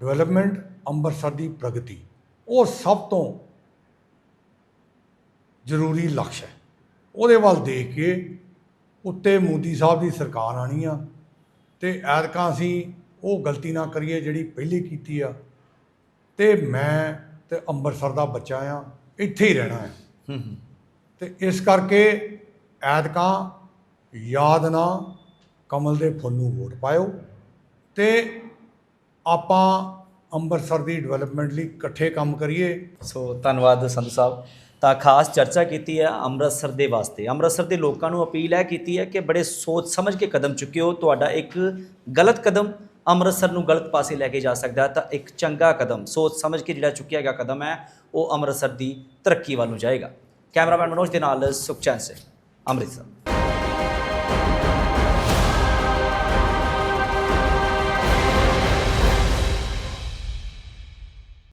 ਡਿਵੈਲਪਮੈਂਟ ਅੰਮ੍ਰਿਤਸਰ ਦੀ ਪ੍ਰਗਤੀ ਉਹ ਸਭ ਤੋਂ ਜ਼ਰੂਰੀ ਲਕਸ਼ ਹੈ। ਉਹਦੇ ਵੱਲ ਦੇਖ ਕੇ ਉੱਤੇ ਮੋਦੀ ਸਾਹਿਬ ਦੀ ਸਰਕਾਰ ਆਣੀ ਆ ਤੇ ਐਤਕਾਂ ਅਸੀਂ ਉਹ ਗਲਤੀ ਨਾ ਕਰੀਏ ਜਿਹੜੀ ਪਹਿਲੇ ਕੀਤੀ ਆ। ਤੇ ਮੈਂ ਤੇ ਅੰਮ੍ਰਿਤਸਰ ਦਾ ਬੱਚਾ ਆ ਇੱਥੇ ਹੀ ਰਹਿਣਾ ਹੈ। ਹੂੰ ਹੂੰ। ਤੇ ਇਸ ਕਰਕੇ ਐਤਕਾਂ ਯਾਦ ਨਾ ਕਮਲ ਦੇ ਫੁੱਲ ਨੂੰ ਵੋਟ ਪਾਇਓ ਤੇ ਆਪਾਂ ਅੰਮ੍ਰਿਤਸਰ ਦੀ ਡਿਵੈਲਪਮੈਂਟ ਲਈ ਇਕੱਠੇ ਕੰਮ ਕਰੀਏ। ਸੋ ਧੰਨਵਾਦ ਸੰਧੂ ਸਾਹਿਬ। ਤਾਂ ਖਾਸ ਚਰਚਾ ਕੀਤੀ ਹੈ ਅੰਮ੍ਰਿਤਸਰ ਦੇ ਵਾਸਤੇ। ਅੰਮ੍ਰਿਤਸਰ ਦੇ ਲੋਕਾਂ ਨੂੰ ਅਪੀਲ ਹੈ ਕੀਤੀ ਹੈ ਕਿ ਬੜੇ ਸੋਚ ਸਮਝ ਕੇ ਕਦਮ ਚੁੱਕਿਓ। ਤੁਹਾਡਾ ਇੱਕ ਗਲਤ ਕਦਮ ਅੰਮ੍ਰਿਤਸਰ ਨੂੰ ਗਲਤ ਪਾਸੇ ਲੈ ਕੇ ਜਾ ਸਕਦਾ ਤਾਂ ਇੱਕ ਚੰਗਾ ਕਦਮ, ਸੋਚ ਸਮਝ ਕੇ ਜਿਹੜਾ ਚੁੱਕਿਆ ਗਿਆ ਕਦਮ ਹੈ, ਉਹ ਅੰਮ੍ਰਿਤਸਰ ਦੀ ਤਰੱਕੀ ਵੱਲ ਨੂੰ ਜਾਏਗਾ। ਕੈਮਰਾਮੈਨ ਮਨੋਜ ਦੇ ਨਾਲ ਸੁਖਚੈਨ ਸਿੰਘ ਅੰਮ੍ਰਿਤਸਰ।